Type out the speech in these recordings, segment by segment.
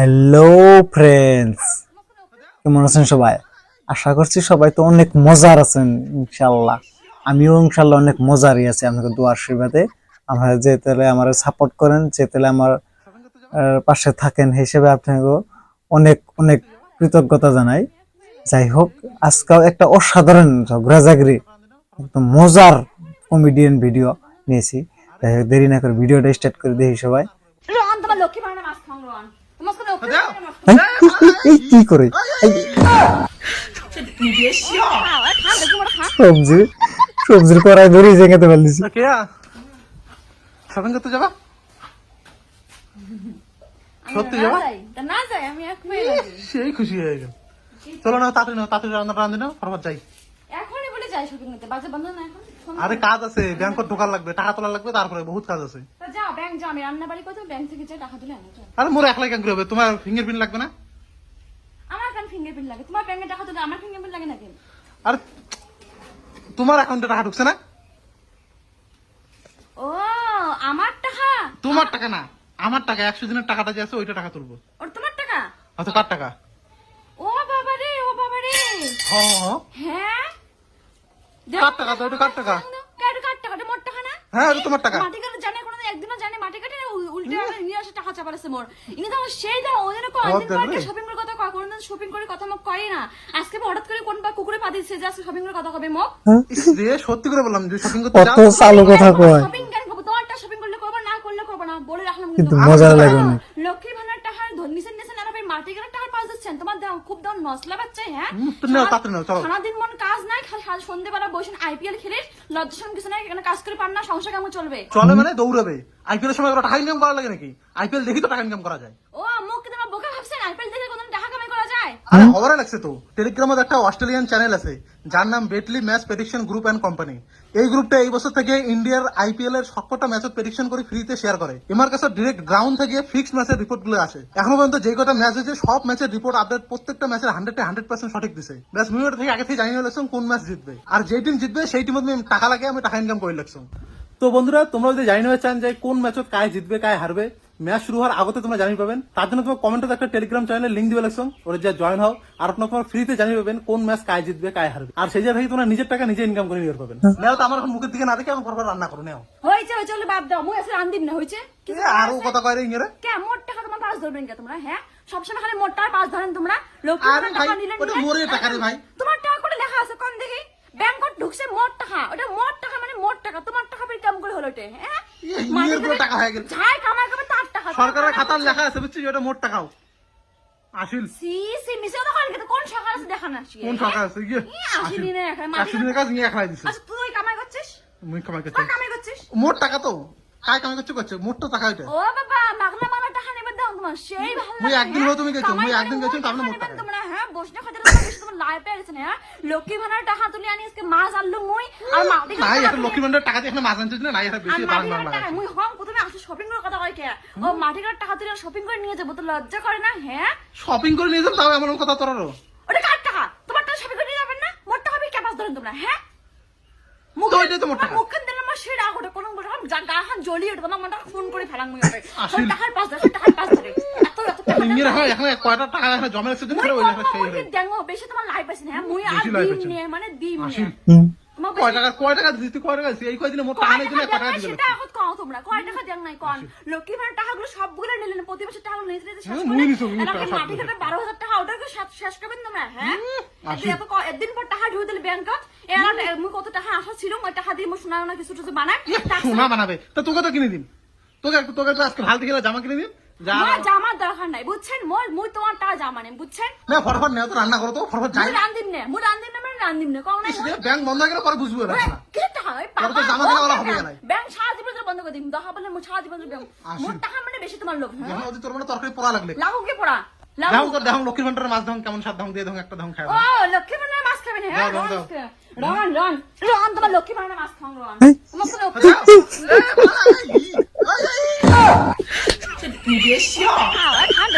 Hello friends কেমন আছেন সবাই? আশা করছি সবাই তো অনেক মজার আছেন ইনশাল্লাহ আমিও ইনশাল্লাহ অনেক মজারই আছি আপনাকে দোয়ার আশীর্বাদে আপনারা যে তাহলে আমার সাপোর্ট করেন, যে তাহলে আমার পাশে থাকেন হিসেবে আপনাকে অনেক অনেক কৃতজ্ঞতা জানাই। যাই হোক আজকাল একটা অসাধারণ ঝগড়াঝাগড়ি একদম মজার কমেডিয়ান ভিডিও নিয়েছি। দেরি না করে ভিডিওটা স্টার্ট করে দেখি সবাই। লক্ষ্মী কি করে। সবজি সবজির কড়াই ধরে জেঙ্গাতে পারলিস শপিং করতে যাবা। সত্যি যাবা? না যাই আমি এক গেছি সেই খুশি হয়ে গেল। চলো না তাড়াতাড়ি নাও তাড়াতাড়ি রান্না রান্ধি নাও ফরফর যাই। এখনই বলে যাই শপিং করতে। বাজে বন্ধ না এখন? আরে কাজ আছে ব্যাংকত ঢোকার লাগবে টাকা তোলা লাগবে তারপরে বহুত কাজ আছে। ব্যাংক যাও আমি রান্না বাড়ি করতে ব্যাংক থেকে যাই টাকা তুলে আনো আরে মোর একলাই কেন হবে। তোমার ফিঙ্গারপ্রিন্ট লাগবে না? আমার কেন ফিঙ্গারপ্রিন্ট লাগে? তোমার ব্যাংকে টাকা তুলে আমার ফিঙ্গারপ্রিন্ট লাগে নাকি? আরে তোমার অ্যাকাউন্টে টাকা ঢুকছে না? ও আমার টাকা? তোমার টাকা না। আমার টাকা একশো দিনের টাকাটা যে আছে ওইটা টাকা তুলবো। ওর তোমার টাকা? হয়তো কার টাকা? ও বাবা রে ও বাবা রে। হ্যাঁ? কার টাকা? তো ওইটা কার টাকা? কার টাকা? মোট টাকা না? হ্যাঁ ওটা তোমার টাকা মাটি কাটে জানে কোনোদিন একদিনও জানে মাটি কাটে উল- উল্টে আবার নিয়ে আসে টাকা চাপালেছে মোর। ইনি তো আমার সেই দাও ওদের কো ও অনেক শপিং করে কথা কয় কোনোদিন শপিং করে কথা মোক কয় না। আজকে হঠাৎ করে কোন বা কুকুরে পা দিচ্ছে যে আজকে শপিং করে কথা কবে মোক? রে সত্যি করে বললাম যে শপিং করতে যাও। চালু কথা কয়। শপিং কেন করব? তোমারটা শপিং করলে করব না করলে করব না বলে রাখলাম কিন্তু। কিন্তু মজা লাগে অনেক। লক্ষ্মী ভান্ডার টাকার ধন নিছেন আর আপনি মাটি কাটার টাকার পাওয়া যাচ্ছেন তোমার দাও খুব দাও নসলা বাচ্চা হ্যাঁ? তো নাও, তাড়াতাড়ি নাও, চলো। সারাদিন মন কাজ নাই সন্ধ্যেবেলা বসেন আইপিএল খেলে লজ্জাসন কিছু নাই এখানে কাজ করে পান না সংসার কেমন চলবে? চলে মানে দৌড়াবে। আইপিএল এর সময় টাকা ইনকাম করা লাগে নাকি? আইপিএল দেখি তো টাকা ইনকাম করা যায়। ও মুখ কি তোমার বোকা ভাবছেন আইপিএল দেখে কোনদিন টাকা কামাই করা যায় আরে খবরে লাগছে তো। টেলিগ্রামে একটা অস্ট্রেলিয়ান চ্যানেল আছে যার নাম বেটলি match prediction group and company এই গ্রুপটা এই বছর থেকে ইন্ডিয়ার আইপিএল এর সবকটা ম্যাচের প্রেডিকশন করে ফ্রিতে শেয়ার করে। এমার কাছে ডিরেক্ট গ্রাউন্ড থেকে ফিক্সড ম্যাচের রিপোর্টগুলো আসে। এখনও পর্যন্ত যে কটা ম্যাচ হয়েছে সব ম্যাচের রিপোর্ট আপডেট প্রত্যেকটা ম্যাচের হান্ড্রেড হান্ড্রেড পার্সেন্ট সঠিক দিছে। ব্যাস মুই ওটা থেকে আগে থেকে জানিয়ে লাগছো কোন ম্যাচ জিতবে। আর যে টিম জিতবে সেই টিমত আমি টাকা লাগে আমি টাকা ইনকাম করে লাগছো তো বন্ধুরা তোমরা যদি জানি নেওয়া চান যে কোন ম্যাচত কায় জিতবে কায় হারবে ম্যাচ শুরু হওয়ার আগতে তোমরা জানি পাবেন। তার জন্য তোমার কমেন্টে একটা টেলিগ্রাম চ্যানেলে লিঙ্ক দিবে লাগছো ওরা যা জয়েন হও আর আপনার তোমার ফ্রিতে জানিয়ে পাবেন কোন ম্যাচ কায় জিতবে কায় হারবে। আর সেই জায়গা থেকে তোমরা নিজের টাকা নিজে ইনকাম করে নিতে পাবেন। নেও তো আমার এখন মুখের দিকে না দেখে আমি পরপর রান্না করো নেও। হয়েছে হয়েছে বলে বাদ দাও মুই আসলে রান্দিম না হয়েছে? কিছু এ, আরও কথা কয় রে ইংরে কে মোট টাকা তোমার পাঁচ ধরবেন কে তোমরা হ্যাঁ? সবসময় খালি মোট টাকা পাঁচ ধরেন তোমরা আরে টাকা নিলেন ওটা নিলেন। মোরের টাকা রে ভাই। তোমার টাকা করে লেখা আছে কোন দেখি। ব্যাংকত ঢুকছে মোট টাকা ওটা মোট টাকা মানে মোট টাকা তোমার টাকা পেয়ে কেমন করে হলো হ্যাঁ? ইংরের পুরো টাকা হয়ে গেল। যাই সরকারের খাতার লেখা আছে বুঝছিস? ওটা মোট টাকাও। আসিল সি সি মিছে না কোন সরকার আছে দেখা না কোন সরকার আছে? দিনের কাজ নিয়ে খাই দিছে। আচ্ছা তুই কামাই করছিস? মুই কামাই করছি। কামাই করছিস? মোট টাকা তো। কাই কামাই করছে করছে মোট তো টাকা এটা। ও বাবা মাগনা মাগনা টাকা নেবে দাও তোমার সেই ভালো মুই একদিন হ্যাঁ? তুমি গেছো, মুই একদিন করে গেছি, মুই তারপরে টাকা মোট টাকা। তোমরা, হ্যাঁ? বসনে খাতে তোমার বেশি তোমার লাই পেয়ে গেছে না, হ্যাঁ? লক্ষ্মী ভান্ডার টাকা তুলে আনি আজকে মাছ আনলু মুই আর মাটি নাই কাটা একটা লক্ষ্মী ভান্ডার টাকা দিয়ে এখানে মাছ আনছিস না নাই এটা বেশি মাটি বারাং কাটার মুই হম প্রথমে আসলে shopping করার কথা কই কে? ও মাটি কাটার টাকা তুলে shopping করে নিয়ে যাব, তো লজ্জা করে না, হ্যাঁ? শপিং করে নিয়ে যাব তাও এমন কথা ওটা টাকা? তোমার টাকা shopping করে নিয়ে যাবেন না? মোট টাকা পেয়ে ক্যাপাস ধরেন তোমরা, হ্যাঁ? মুখে- তো মোট টাকা। মুখে কোনো জ্বলিয়ে ওঠে, ফোন করে ফেলাং মুই পাঁচ ধরে, টাকার পাঁচ ধরে। এত এত কয়টা টাকা এখানে জমা রাখছে তুমি ওই কম জায়গায় সেই কম দেখো, বেশি তোমার লাইফ আছে না, হ্যাঁ? মুই আর। নিয়ে, মানে দিম নিয়ে। তোমার কয় টাকা কয় টাকা দিতে কয় টাকা? এই কয়দিনে মোট টাকা নেই দিলে কয় টাকা দিবে তোমরা। কয় টাকা দেন নাই, কন। লক্ষ্মী ভাণ্ডার টাকাগুলো সবগুলো নিলেন, প্রতি বছর টাকাগুলো নিতে নিতে শেষ হ্যাঁ, করে টাকা মাটি। কাটে 12,000 টাকা, ওটাকে শেষ- শেষ করবেন তোমরা, হ্যাঁ? এত একদিন পর টাকা ঢুকে দিলে এর মুই কত টাকা আশা ছিল, ওই টাকা দিয়ে মুই সোনা মোনা কিছু টিছু বানাই। ইয়ে, সোনা বানাবে তো তোকে তো কিনে দিন তোকে তোকে তো আজকে ভালো দেখে জামা কিনে দিন যা জামার দরকার নাই, বুঝছেন? মোর- মুই তোমার টাকা জামা নেই, বুঝছেন? না ফটাফট নেও তো রান্না করো তো ফটাফট যাই নে, মুই নে রান্দিম নে, কও নাই ব্যাংক বন্ধ হয়ে পরে বুঝব না তো জামা হবে ব্যাংক। ব্যাংক সারা জীবন বন্ধ করে দিম। দেখা বলে মুই সারা জীবন ব্যাংক- আসিল। টাকা মানে বেশি তোমার হ্যাঁ? তোর মানে তরকারি পোড়া লাগলে লাগো কি পড়া? লাগো। দেখো তো দেখো লক্ষ্মীর ভান্ডারের মাছ দাম কেমন সাত দাম দিয়ে দাও একটা দাম ও, ভান্ডারের মাছ হ্যাঁ? রন, রন, রন, তোমার লক্ষ্মী ভান্ডারের মাছ খাও, রন।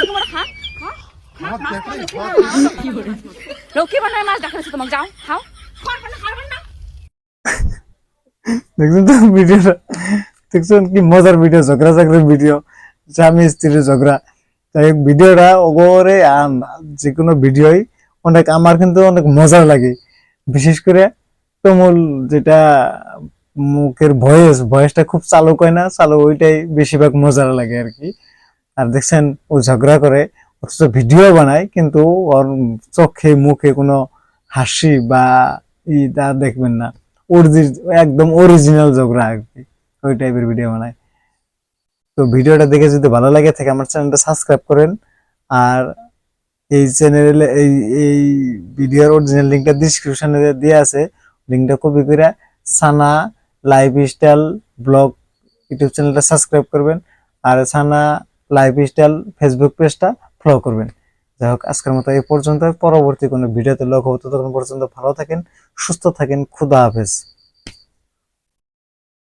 তোমার খাও। দেখছেন তো ভিডিওটা দেখছেন কি মজার ভিডিও ঝগড়া ঝগড়ার ভিডিও স্বামী স্ত্রীর ঝগড়া। তাই ভিডিওটা ওগরে যে কোনো ভিডিওই অনেক, আমার কিন্তু অনেক মজার লাগে। বিশেষ করে তুমুল যেটা মুখের ভয়েস ভয়েসটা খুব চালু হয় না, চালু ওইটাই বেশিরভাগ মজার লাগে আর কি। আর দেখছেন, ও ঝগড়া করে অথচ ভিডিও বানায়, কিন্তু ওর চোখে, মুখে কোনো হাসি বা ই তা দেখবেন না। একদম অরিজিনাল ঝগড়া আর কি, ওই টাইপের ভিডিও বানায়। তো ভিডিওটা দেখে যদি ভালো লাগে থাকে আমার চ্যানেলটা সাবস্ক্রাইব করেন। আর এই চ্যানেলে, এই এই ভিডিওর অরিজিনাল লিঙ্কটা ডিসক্রিপশনে দেওয়া আছে। লিঙ্কটা কপি করে Sana lifestyle blog YouTube চ্যানেলটা সাবস্ক্রাইব করবেন। আর সানা লাইফ স্টাইল ফেসবুক পেজটা ফলো করবেন। যাই হোক, আজকের মতো এই পর্যন্ত পরবর্তী কোনো ভিডিওতে লগ হতো তখন পর্যন্ত ভালো থাকেন, সুস্থ থাকেন। খুদা হাফেজ।